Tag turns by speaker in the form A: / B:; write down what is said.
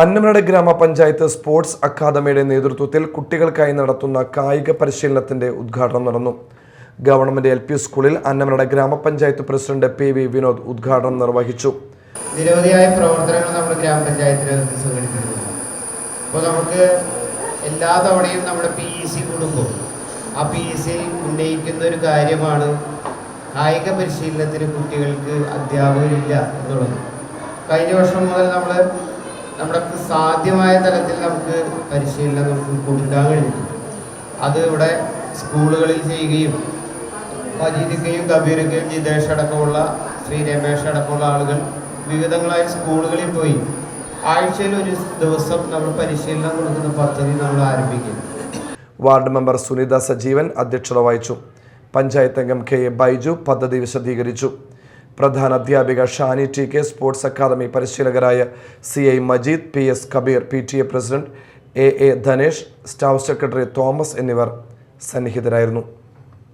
A: അന്നമനട ഗ്രാമപഞ്ചായത്ത് സ്പോർട്സ് അക്കാദമിയുടെ നേതൃത്വത്തിൽ കുട്ടികൾക്കായി നടത്തുന്ന കായിക പരിശീലനത്തിന്റെ ഉദ്ഘാടനം നടന്നു. ഗവൺമെന്റ് എൽ പി സ്കൂളിൽ അന്നമനട ഗ്രാമപഞ്ചായത്ത് പ്രസിഡന്റ് പി വി വിനോദ് ഉദ്ഘാടനം നിർവഹിച്ചു.
B: നിരവധിയായ പ്രവർത്തനങ്ങൾ നമ്മുടെ ഗ്രാമപഞ്ചായത്തിൽ അപ്പോൾ നമുക്ക് എല്ലാ തവണയും നമ്മുടെ പി ഇ സി കൂടുമ്പോൾ ആ പി ഇ സി ഉന്നയിക്കുന്ന ഒരു കാര്യമാണ് കായിക പരിശീലനത്തിന് കുട്ടികൾക്ക് അധ്യാപകരില്ല എന്നുള്ളത്. കഴിഞ്ഞ വർഷം മുതൽ നമ്മൾ നമ്മുടെ സാധ്യമായ തലത്തിൽ നമുക്ക് പരിശീലനം നമുക്ക് കൊടുക്കാൻ കഴിയും. അത് ഇവിടെ സ്കൂളുകളിൽ ചെയ്യുകയും മജീദിക്കയും കബീറിക്കയും ജിതേഷ് അടക്കമുള്ള ശ്രീ രമേശ് അടക്കമുള്ള ആളുകൾ വിവിധങ്ങളായ സ്കൂളുകളിൽ പോയി ആഴ്ചയിൽ ഒരു ദിവസം നമ്മൾ പരിശീലനം കൊടുക്കുന്ന പദ്ധതി നമ്മൾ ആരംഭിക്കും.
A: വാർഡ് മെമ്പർ സുനിത സജീവൻ അധ്യക്ഷത വഹിച്ചു. പഞ്ചായത്ത് അംഗം കെ എ ബൈജു പദ്ധതി വിശദീകരിച്ചു. പ്രധാന അധ്യാപിക Shani T K sports academy പരിശീലകരായ C I Majeed P S Kabeer P T A president A A Dhanesh staff secretary Thomas എന്നിവർ സന്നിഹിതരായിരുന്നു.